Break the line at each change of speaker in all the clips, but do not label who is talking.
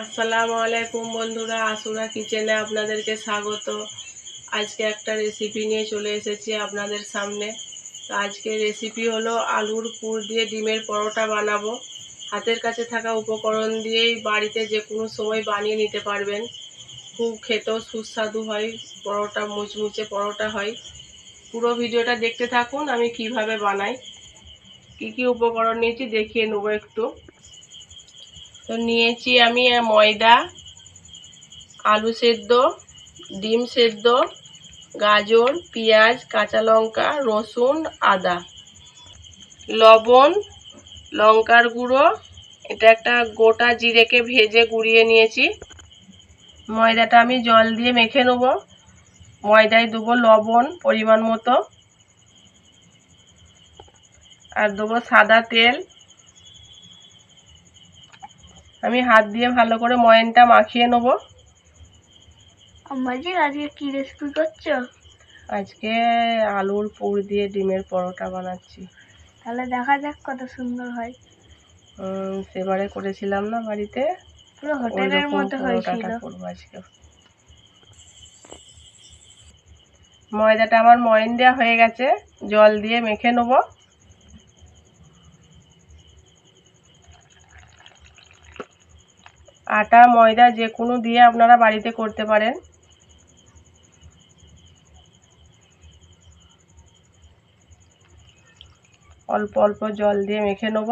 আসসালামু আলাইকুম বন্ধুরা আসুরা কিচেনে আপনাদেরকে স্বাগত। আজকে একটা রেসিপি নিয়ে চলে এসেছি আপনাদের সামনে। তো আজকে রেসিপি হলো আলুর পুর দিয়ে ডিমের পরোটা বানাবো। হাতের কাছে থাকা উপকরণ দিয়েই বাড়িতে যে কোনো সময় বানিয়ে নিতে পারবেন। খুব খেতেও সুস্বাদু হয়, পরোটা মুচমুচে পরোটা হয়। পুরো ভিডিওটা দেখতে থাকুন, আমি কীভাবে বানাই। কি কি উপকরণ নিয়েছি দেখিয়ে নেব একটু। তো নিয়েছি আমি ময়দা, আলু সেদ্ধ, ডিম সেদ্ধ, গাজর, পেঁয়াজ, কাঁচা লঙ্কা, রসুন, আদা, লবণ, লঙ্কার গুঁড়ো। এটা একটা গোটা জিরেকে ভেজে গুঁড়িয়ে নিয়েছি। ময়দাটা আমি জল দিয়ে মেখে নেব। ময়দায় দেবো লবণ পরিমাণ মতো। আর দেবো সাদা তেল। আমি হাত দিয়ে ভালো করে ময়নটা মাখিয়ে নেব।
আমাদের আজকে কি রেসিপি করছ?
আজকে আলুর পুর দিয়ে ডিমের পরোটা বানাচ্ছি।
তাহলে দেখা যাক কত সুন্দর হয়।
সেবারে করেছিলাম না বাড়িতে।
পুরো হোটেলের মতো হয়েছিল।
করব আজকে। ময়দাটা আমার ময়ন দেওয়া হয়ে গেছে। জল দিয়ে মেখে নেব। আটা, ময়দা যে কোনো দিয়ে আপনারা বাড়িতে করতে পারেন। অল্প অল্প জল দিয়ে মেখে নেব।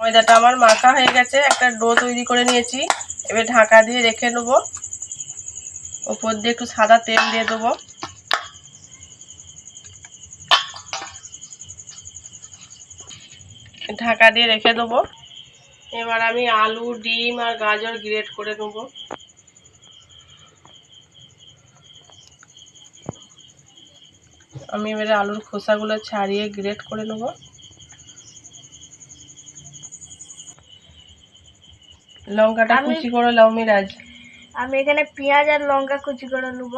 ময়দাটা আমার মাখা হয়ে গেছে, একটা ডো তৈরি করে নিয়েছি। এবার ঢাকা দিয়ে রেখে নেব। ওপর দিয়ে একটু সাদা তেল দিয়ে দেবো। ঢাকা দিয়ে রেখে দেবো। এবার আমি আলু ডিম আর গাজর গ্রেট করে নেব। আমি এবারে আলুর খোসাগুলো ছাড়িয়ে গ্রেট করে নেব। লঙ্কাটা কুচি করে লাও মিরাজ।
আমি এখানে পেঁয়াজ আর লঙ্কা কুচি করে নেব।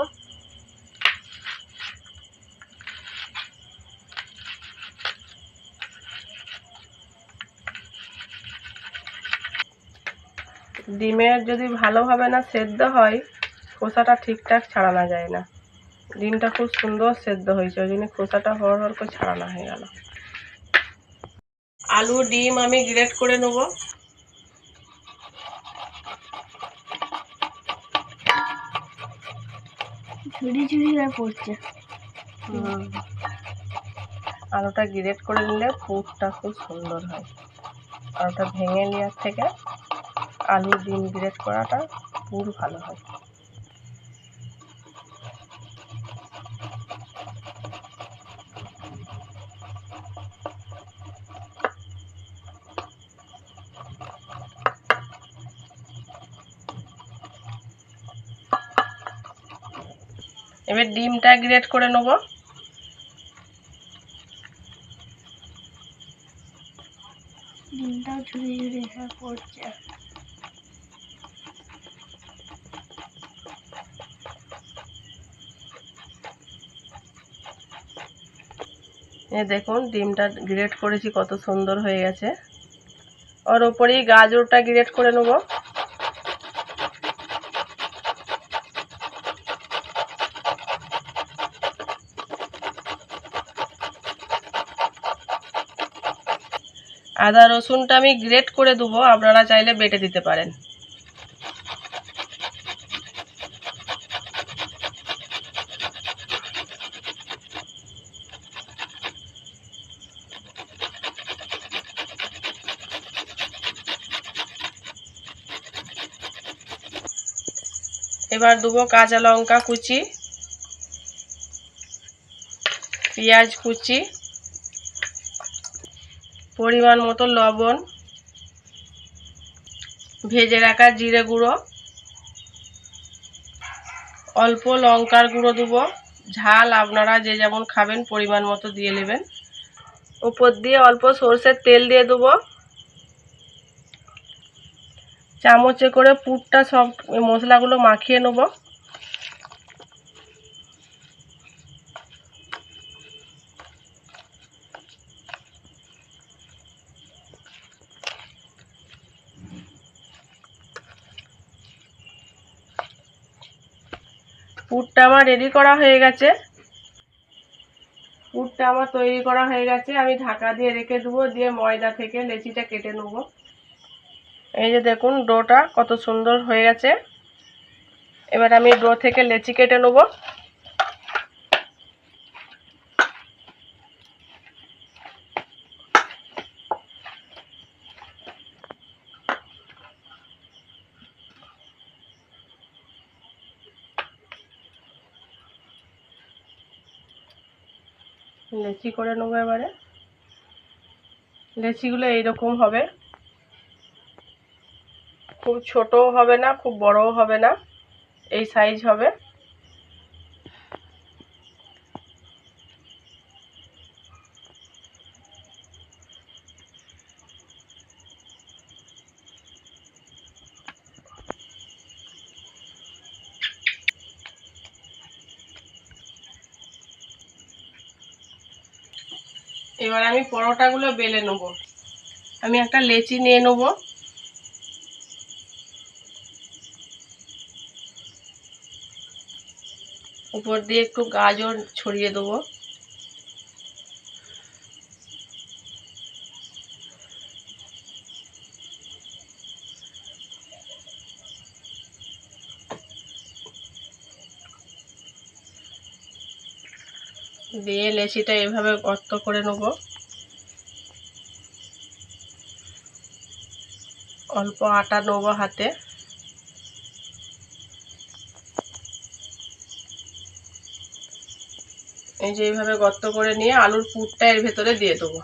ডিমের যদি ভালোভাবে না সেদ্ধ হয় খোসাটা ঠিকঠাক ছাড়ানো যায় না। ডিমটা খুব সুন্দর সেদ্ধ হয়েছে ওই জন্য খোসাটা হর হর করে ছাড়ানো হয়ে গেল। আলু ডিম আমি গ্রেট করে নেব।
ঝুড়ি ঝুড়ি হয়ে পড়ছে।
আলুটা গ্রেট করে নিলে পুরটা খুব সুন্দর হয়। আলুটা ভেঙে নেওয়ার থেকে আলু ডিম গ্রেট করাটা পুর ভালো হয়। এবার ডিমটা গ্রেট করে নেব।
ডিমটাও ঝুড়ি ঝুড়ি হয়ে পড়ছে।
এ দেখুন, ডিমটা গ্রেট করেছি, কত সুন্দর হয়ে গেছে। ওর ওপরেই গাজরটা গ্রেট করে নেব। আদা রসুনটা আমি গ্রেট করে দেবো, আপনারা চাইলে বেটে দিতে পারেন। এবার দেবো কাঁচা লঙ্কা কুচি, পেঁয়াজ কুচি, পরিমাণ মতো লবণ, ভেজে রাখা জিরে গুঁড়ো, অল্প লঙ্কার গুঁড়ো দেবো। ঝাল আপনারা যে যেমন খাবেন পরিমাণ মতো দিয়ে নেবেন। উপর দিয়ে অল্প সর্ষের তেল দিয়ে দেবো। চামচে করে পুরটা সব মশলাগুলো মাখিয়ে নেব। পুরটা আমার রেডি করা হয়ে গেছে। পুরটা আমার তৈরি করা হয়ে গেছে। আমি ঢাকা দিয়ে রেখে দেবো, দিয়ে ময়দা থেকে লেচিটা কেটে নেব। এই যে দেখুন, ডোটা কত সুন্দর হয়ে গেছে। এবার আমি ডো থেকে লেচি কেটে নেব। লেচি করে নেব এবারে। লেচিগুলো এইরকম হবে। খুব ছোটও হবে না, খুব বড়ও হবে না। এই সাইজ হবে। এবার আমি পরোটাগুলো বেলে নেব। আমি একটা লেচি নিয়ে নেব। উপর দিয়ে একটু গাজর ছড়িয়ে দেবো। দিয়ে লেচিটা এভাবে গর্ত করে নেব। অল্প আটা নেব হাতে। এই যে এইভাবে গর্ত করে নিয়ে আলুর পুরটা এর ভেতরে দিয়ে দেবো।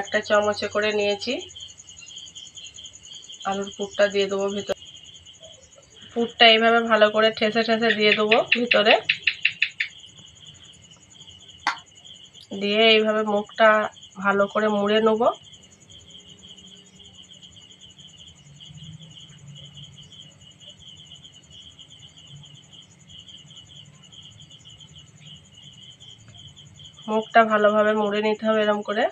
একটা চামচে করে নিয়েছি। আলুর পুরটা দিয়ে দেবো ভেতরে। পুরটা এইভাবে ভালো করে ঠেসে ঠেসে দিয়ে দেবো ভিতরে। দিয়ে এইভাবে মুখটা ভালো করে মুড়ে নেব। মুখটা ভালোভাবে মুড়ে নিতে হবে এরকম করে।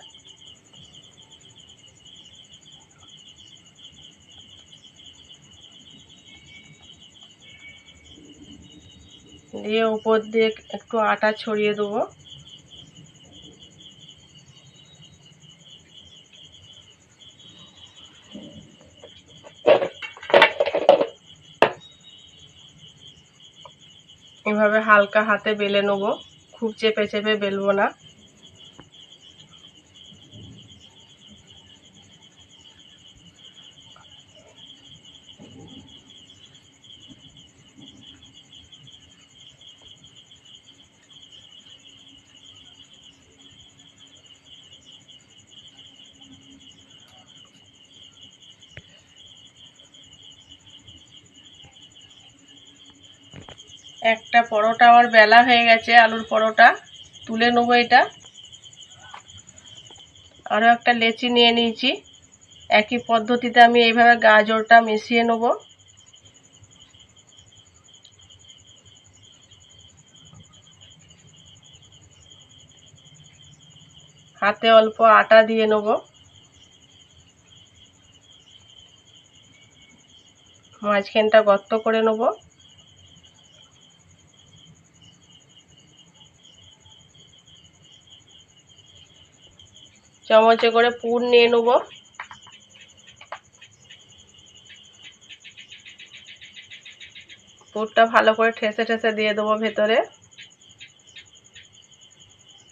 দিয়ে উপর দিয়ে একটু আটা ছড়িয়ে দেবো। এভাবে হালকা হাতে বেলে নেব। খুব চেপে চেপে বেলবো না। একটা পরোটা আমার বেলা হয়ে গেছে, আলুর পরোটা। তুলে নেব এটা। আরও একটা লেচি নিয়ে নিয়েছি। একই পদ্ধতিতে আমি এইভাবে গাজরটা মিশিয়ে নেব। হাতে অল্প আটা দিয়ে নেব। মাঝখানটা গর্ত করে নেব। চামচে করে পুর নিয়ে নেব। পুরটা ভালো করে ঠেসে ঠেসে দিয়ে দেবো ভেতরে।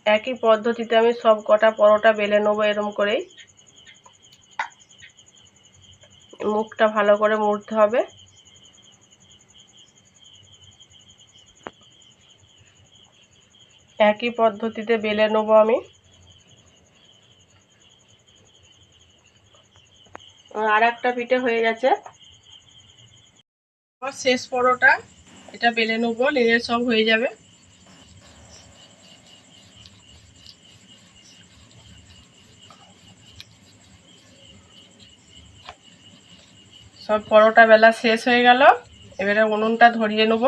একই পদ্ধতিতে আমি সব কটা পরোটা বেলে নেব এরম করেই। মুখটা ভালো করে মুড়তে হবে। একই পদ্ধতিতে বেলে নেব আমি। আর একটা পিঠে হয়ে গেছে। শেষ পরোটা, এটা বেলে নেব নিয়ে সব হয়ে যাবে। সব পরোটা বেলা শেষ হয়ে গেল, এবারে উনুনটা ধরিয়ে নেব।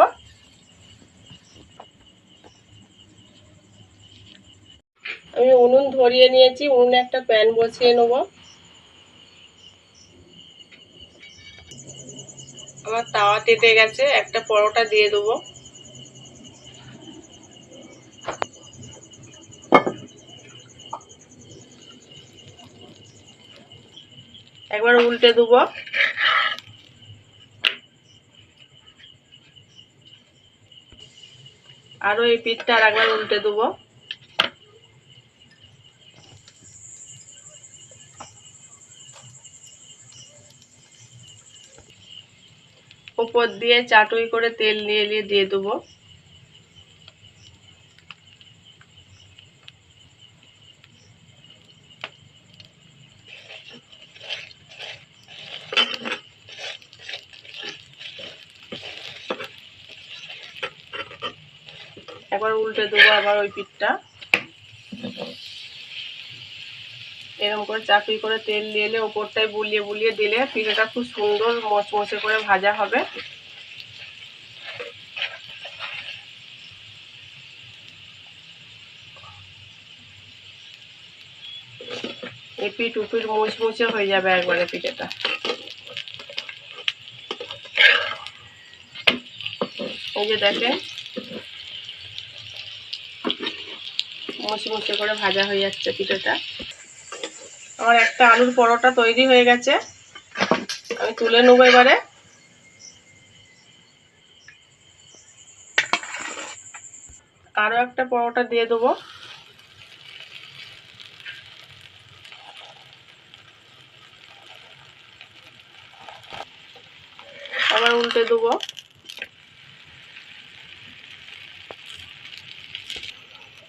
আমি উনুন ধরিয়ে নিয়েছি, উনুনে একটা প্যান বসিয়ে নেব। আমার তাওয়া তেতে গেছে, একটা পরোটা দিয়ে দেবো। একবার উল্টে দেবো। আরও এই পিঠটা আর একবার উল্টে দেবো। উপর দিয়ে চাটুই করে তেল নিয়ে নিয়ে দিয়ে দেবো। একবার উল্টে দেবো আবার ওই পিঠটা। এরকম করে চাকরি করে তেল দিয়ে এলে ওপরটায় বুলিয়ে বুলিয়ে দিলে পিঠেটা খুব সুন্দর মচমচে করে ভাজা হবে। এই পিঠ উপিট মুচমুচে হয়ে যাবে একবারে পিঠেটা। এই যে দেখেন, মুচমুচে করে ভাজা হয়ে যাচ্ছে পিঠেটা। আমার একটা আলুর পরোটা তৈরি হয়ে গেছে। আমি তুলে নেব এবারে। আরও একটা পরোটা দিয়ে দেবো। আবার উল্টে দেবো।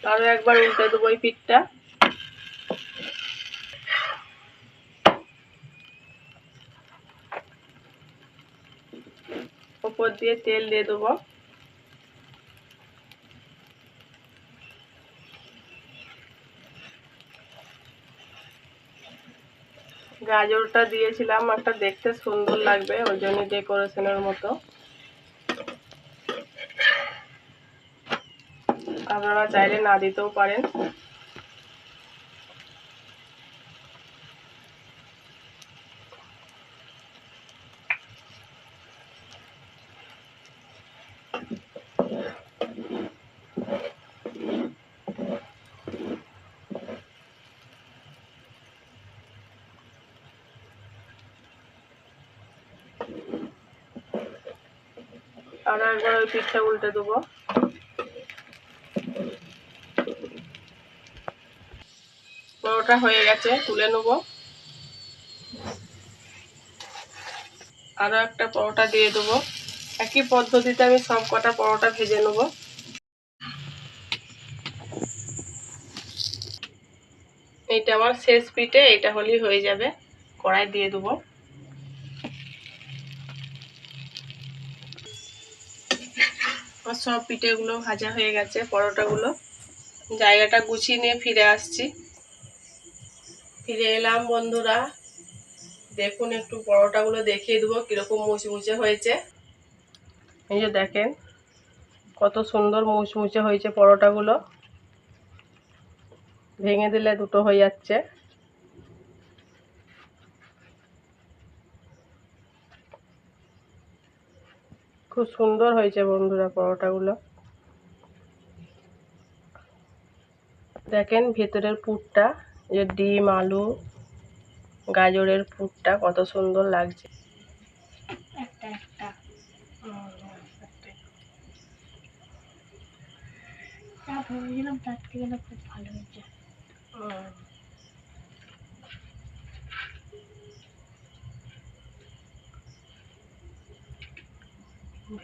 আরও একবার উল্টে দেবো এই পিঠটা। উপর দিয়ে তেল দিয়ে দেবো। গাজরটা দিয়েছিলাম, একটা দেখতে সুন্দর লাগবে, ওই জন্য ডেকোরেশনের মতো। আপনারা চাইলে না দিতেও পারেন। আর একবার ওই পিঠটা উল্টে দেবো। পরোটা হয়ে গেছে, তুলে নেব। আরও একটা পরোটা দিয়ে দেবো। একই পদ্ধতিতে আমি সব কটা পরোটা ভেজে নেব। এইটা আমার শেষ পিঠে, এটা হলেই হয়ে যাবে। কড়াই দিয়ে দেবো। আমার সব পিঠেগুলো ভাজা হয়ে গেছে, পরোটাগুলো। জায়গাটা গুছিয়ে নিয়ে ফিরে আসছি। ফিরে এলাম বন্ধুরা। দেখুন একটু পরোটাগুলো দেখিয়ে দেবো, কীরকম মুচমুচে হয়েছে। এই যে দেখেন, কত সুন্দর মুচমুচে হয়েছে পরোটাগুলো। ভেঙে দিলে দুটো হয়ে যাচ্ছে। খুব সুন্দর হয়েছে বন্ধুরা পরোটাগুলো। দেখেন ভেতরের পুরটা যে ডিম আলু গাজরের পুরটা কত সুন্দর লাগছে।
ভেবেছিলাম তার থেকে না খুব ভালো হয়েছে।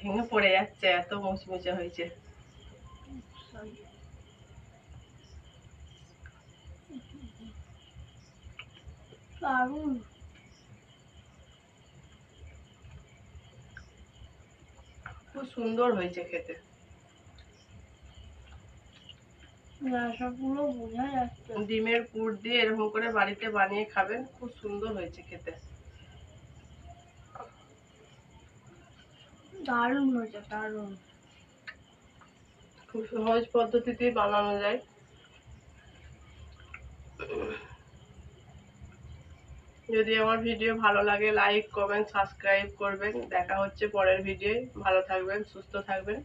ভেঙে পড়ে যাচ্ছে এত মুচমুচে হয়েছে।
দারুণ।
খুব সুন্দর হয়েছে খেতে। ডিমের পুর দিয়ে এরকম করে বাড়িতে বানিয়ে খাবেন খুব সুন্দর হয়েছে খেতে।
দারুণ হয়েছে, দারুণ।
খুব সহজ পদ্ধতিতেই বানানো যায়। যদি আমার ভিডিও ভালো লাগে লাইক কমেন্ট সাবস্ক্রাইব করবেন। দেখা হচ্ছে পরের ভিডিও ভালো থাকবেন, সুস্থ থাকবেন।